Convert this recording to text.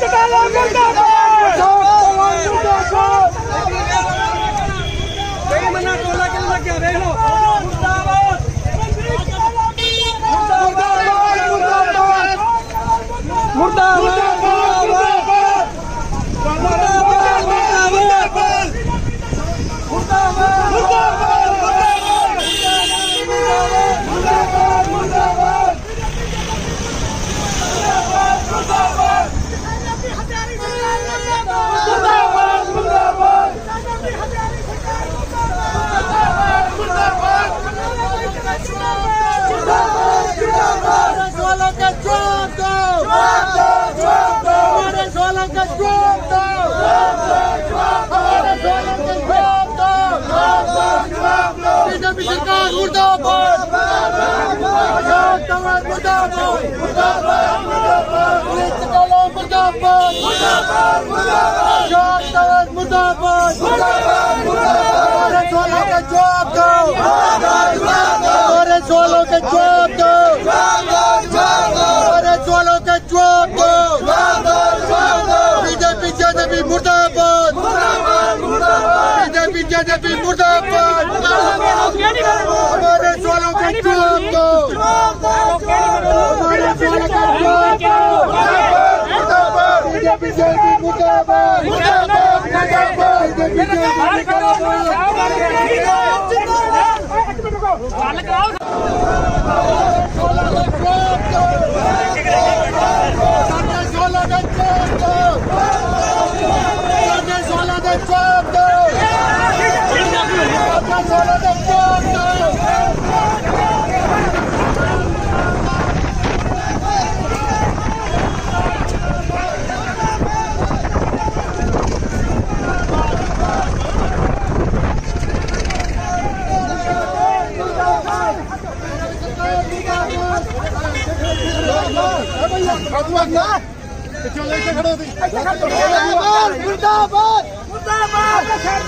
ਚਕਾਲਾ ਕਈ drop down! Drop down! Drop down! Hamaras walang ka drop down! Drop down! Drop down! Hamaras walang ka drop down! Drop down! Drop down! BJP सरकार मुर्दाबाद! मुर्दाबाद! मुर्दाबाद! मुर्दाबाद! मुर्दाबाद! Police निकालो मुर्दाबाद! मुर्दाबाद! मुर्दाबाद! जाट तवर मुर्दाबाद! मुर्दाबाद! मुर्दाबाद! हमारे सोलों का जवाब दो! हमारे सोलों का जवाब दो! बीजेपी जेजेपी मुर्दाबाद हमारे सवालों के जवाब दो हमारे सवालों के जवाब दो बीजेपी जेजेपी मुर्दाबाद बीजेपी जेजेपी मुर्दाबाद ਮੁਰਦਾਬਾਦ। ਮੁਰਦਾਬਾਦ।